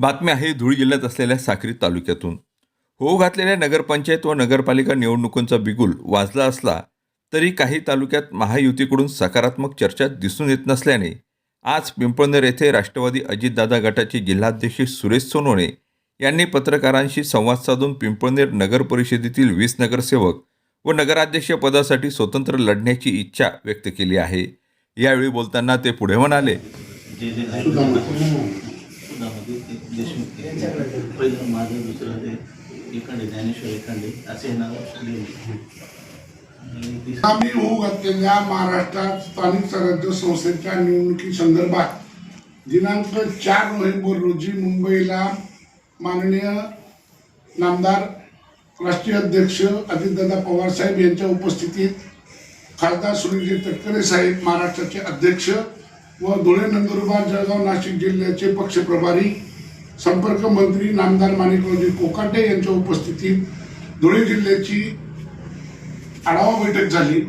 बातमी आहे धुळे जिल्ह्यात असलेल्या साक्री तालुक्यातून. होऊ घातलेल्या नगरपंचायत व नगरपालिका निवडणुकांचा बिगुल वाजला असला तरी काही तालुक्यात महायुतीकडून सकारात्मक चर्चा दिसून येत नसल्याने आज पिंपळनेर येथे राष्ट्रवादी अजितदादा गटाचे जिल्हाध्यक्ष सुरेश सोनवणे यांनी पत्रकारांशी संवाद साधून पिंपळनेर नगर परिषदेतील वीस नगरसेवक व नगराध्यक्ष पदासाठी स्वतंत्र लढण्याची इच्छा व्यक्त केली आहे. यावेळी बोलताना ते पुढे म्हणाले जे जे आहे सुधामध्ये ते देशमुख ते. पहिलं माझं दुसरं ते एखादे ज्ञानेश्वर एखादे असे नाव लिहिले आम्ही होऊ घातलेल्या महाराष्ट्रात स्थानिक स्वराज्य संस्थेच्या निवडणुकी संदर्भात दिनांक चार नोव्हेंबर रोजी मुंबईला माननीय नामदार राष्ट्रीय अध्यक्ष अजितदादा पवार साहेब यांच्या उपस्थितीत खासदार सुनीलजी तटकरे साहेब महाराष्ट्राचे अध्यक्ष व धुळे नंदुरबार जळगाव नाशिक जिल्ह्याचे पक्षप्रभारी संपर्क मंत्री नामदार माणिकरावजी कोकाटे यांच्या उपस्थितीत धुळे जिल्ह्याची आढावा बैठक झाली.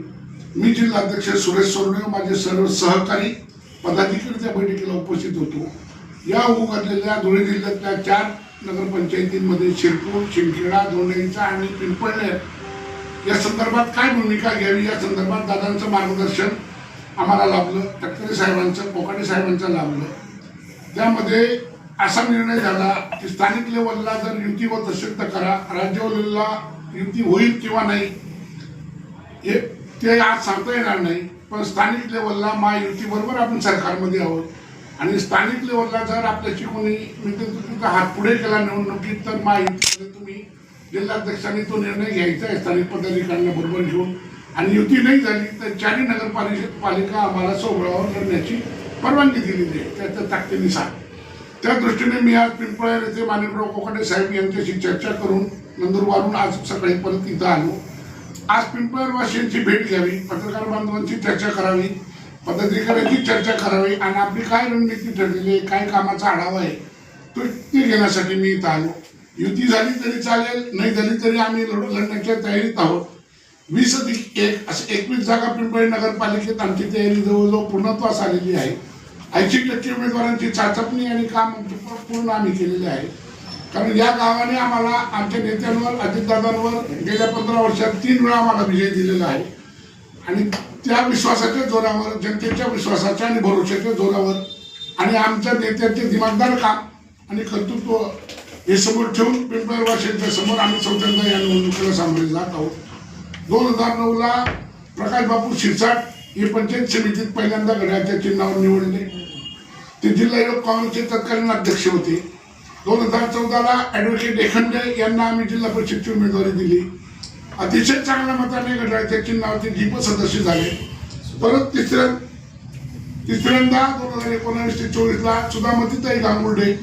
मी जिल्हाध्यक्ष सुरेश सोरणे माझे सर्व सहकारी पदाधिकारी त्या बैठकीला उपस्थित होतो. या उघडलेल्या धुळे जिल्ह्यातल्या चार नगरपंचायतींमध्ये शिरपूर शिंदखेडा धोंडेचा आणि पिंपळनेर या संदर्भात काय भूमिका घ्यावी? या संदर्भात दादांचं मार्गदर्शन आम्हाला लाभलं तटकरे साहेबांचं कोकाटे साहेबांचं लाभलं. त्यामध्ये असा निर्णय झाला की स्थानिक लेवलला जर युती व तशक्त करा. राज्य लेवलला युती होईल किंवा नाही हे ते आज सांगता येणार नाही. पण स्थानिक लेवलला महायुतीबरोबर आपण सरकारमध्ये आहोत. आणि स्थानिक लेवलला जर आपल्याशी कोणी तुमचा हात पुढे केला निवडणुकीत तर महायुतीमध्ये तुम्ही जिल्हाध्यक्षांनी तो निर्णय घ्यायचा आहे स्थानिक पदाधिकाऱ्यांना बरोबर घेऊन. आणि युती नाही झाली तर चारी नगरपालिका पालिका आम्हाला सोहळावर लढण्याची परवानगी दिलेली आहे. ताकदीने सांग त्या दृष्टीने मी आज पिंपळ्यार येथे माणिकराव कोकाटे साहेब यांच्याशी चर्चा करून नंदुरबारून आज सकाळी परत इथं आलो. आज पिंपळवासियांची भेट घ्यावी पत्रकार बांधवांची चर्चा करावी पदाधिकाऱ्यांची चर्चा करावी आणि आपली काय रणनीती ठरलेली आहे काय कामाचा आढावा आहे तो ते घेण्यासाठी मी इथं आलो. युती झाली तरी चालेल नाही झाली तरी आम्ही लढ- लढण्याच्या तयारीत आहोत. वीस अधिक एक असे एकवीस जागा पिंपळी नगरपालिकेत आमची तयारी जवळजवळ पूर्णत्वास आलेली आहे. ऐंशी टक्के उमेदवारांची चाचपणी आणि काम पूर्ण आम्ही केलेले आहे. कारण या गावाने आम्हाला आमच्या नेत्यांवर अजितदादांवर गेल्या पंधरा वर्षात तीन वेळा आम्हाला विजय दिलेला आहे. आणि त्या विश्वासाच्या जोरावर जनतेच्या विश्वासाच्या आणि भरोशाच्या जोरावर आणि आमच्या नेत्यांचे दिमागदार काम आणि कर्तृत्व हे समोर ठेवून पिंपळवाशांच्या समोर आम्ही चौथ्यांदा या निवडणुकीला सामोरे जात आहोत. दोन हजार नऊला प्रकाश बापू शिरसाट हे पंचायत समितीत पहिल्यांदा घड्याळच्या चिन्हावर निवडले ते जिल्हा युवक काँग्रेसचे तत्कालीन अध्यक्ष होते. दोन हजार चौदाला ॲडव्होकेट एखंडे यांना आम्ही जिल्हा परिषदची उमेदवारी दिली. अतिशय चांगल्या मताने घड्याळच्या चिन्हावरती दीप सदस्य झाले. परत तिसऱ्या तिसऱ्यांदा दोन हजार एकोणावीस ते चोवीसला सुधामतीताई गांगुर्डे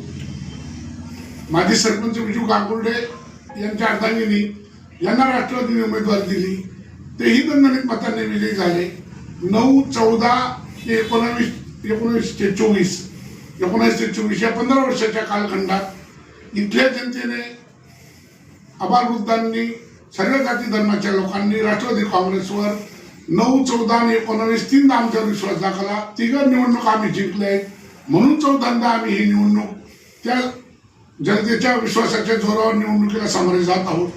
माजी सरपंच विजू गांगुर्डे यांच्या अर्धांगिनी यांना राष्ट्रवादीने उमेदवारी दिली. तेही दणदणीत मतांनी विजयी झाले. नऊ चौदा ते एकोणावीस एकोणीसशे चोवीस. एकोणीस ते चोवीस या पंधरा वर्षाच्या कालखंडात इथल्या जनतेने आबालवृद्धांनी सर्व जाती धर्माच्या लोकांनी राष्ट्रवादी काँग्रेसवर नऊ चौदा आणि एकोणावीस तीनदा आमचा विश्वास दाखवला. तिघं निवडणूक आम्ही जिंकले. आहेत म्हणून चौदांदा आम्ही ही निवडणूक त्या जनतेच्या विश्वासाच्या जोरावर निवडणुकीला सामोरे जात आहोत.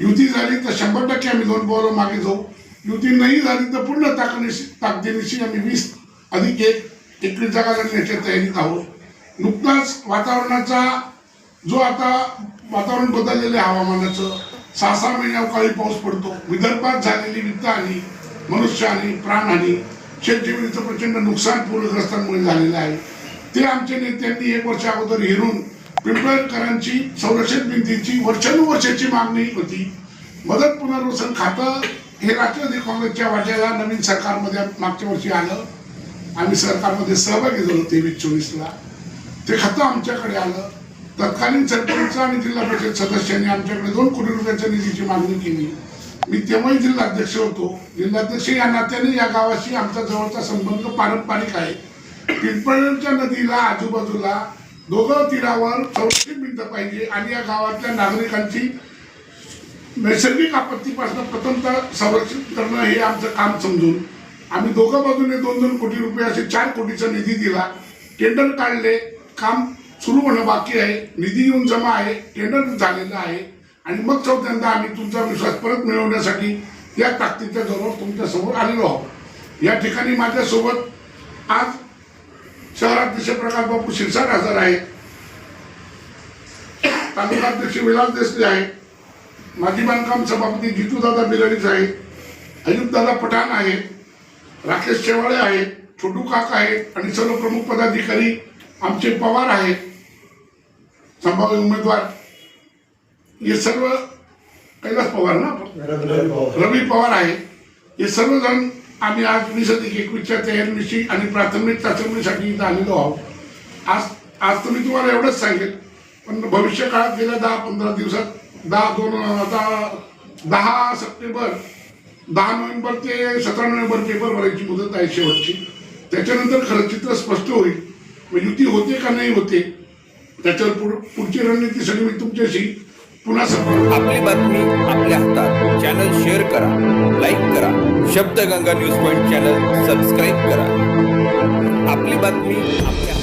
युती झाली तर शंभर टक्के आम्ही दोन पावलं मागे जाऊ. युती नाही झाली तर पूर्ण ताकदीशी ताकदीनिशी आम्ही वीस अधिक एक एकवीस जागा लढण्याच्या तयारीत आहोत. नुकताच वातावरणाचा जो आता वातावरण बदललेलं आहे हवामानाचं सहा सहा महिने अवकाळी पाऊस पडतो. विदर्भात झालेली वित्तहानी मनुष्यहानी प्राणहानी शेतजमिनीचं प्रचंड नुकसान पूरग्रस्तांमुळे झालेलं आहे. ते आमच्या नेत्यांनी एक वर्ष अगोदर हिरून पिंपळकरांची संरक्षण भिंतीची वर्षानुवर्षाची मागणी होती. मदत पुनर्वसन खातं हे राष्ट्रवादी काँग्रेसच्या वाट्याला नवीन सरकारमध्ये मागच्या वर्षी आलं. आम्ही सरकारमध्ये सहभागी झालो तेवीस चोवीसला. ते खातं आमच्याकडे आलं. तत्कालीन सरपंच आणि जिल्हा परिषद सदस्यांनी आमच्याकडे दोन कोटी रुपयाच्या निधीची मागणी केली. मी तेव्हाही जिल्हाध्यक्ष होतो. जिल्हाध्यक्ष या नात्याने या गावाशी आमचा जवळचा संबंध पारंपरिक आहे. पिंपळच्या नदीला आजूबाजूला दोघं तीरावर संरक्षित भिंत पाहिजे आणि या गावातल्या नागरिकांची नैसर्गिक आपत्तीपासून प्रथमतः संरक्षित करणं हे आमचं काम समजून आम्ही दोघं बाजूने दोन दोन कोटी रुपये असे चार कोटीचा निधी दिला. टेंडर काढले. काम सुरू होणं बाकी आहे. निधी येऊन जमा आहे. टेंडर झालेलं आहे. आणि मग चौथ्यांदा आम्ही तुमचा विश्वास परत मिळवण्यासाठी या ताकदीच्या जोरावर तुमच्यासमोर आलेलो आहोत. या ठिकाणी माझ्यासोबत आज शहराध्यक्ष प्रकाश बापू शिरसाट हजर आहे तालुकाध्यक्ष विलास देसले आहे माजी बांधकाम सभापती जितूदादा बिलडीस आहे अजितदादा पठाण आहे राकेश शेवाळे आहेत छोटू काका आहेत आणि सर्व प्रमुख पदाधिकारी आमचे पवार आहेत. संभाव्य उमेदवार. हे सर्व कैलास पवार ना? रवी पवार आहे. हे सर्वजण आम्ही आज वीस अधिक एकवीसच्या तयारीविषयी आणि प्राथमिक चाचणीसाठी इथं आलेलो आहोत. आज आज तर मी तुम्हाला एवढंच सांगेल पण भविष्य काळात गेल्या दहा पंधरा दिवसात दहा दोन आता दहा सप्टेंबर दहा नोव्हेंबर ते सतरा नोव्हेंबर पेपर भरायची मुदत आहे शेवटची. त्याच्यानंतर खरं चित्र स्पष्ट होईल. मग युती होते का नाही होते त्याच्यावर पुढची रणनीती सगळी मी तुमच्याशी पुन्हा आपली बातमी आपल्या हातात. चॅनल शेअर करा लाईक करा. Shabdganga news point channel subscribe करा. आपली बातमी आपल्या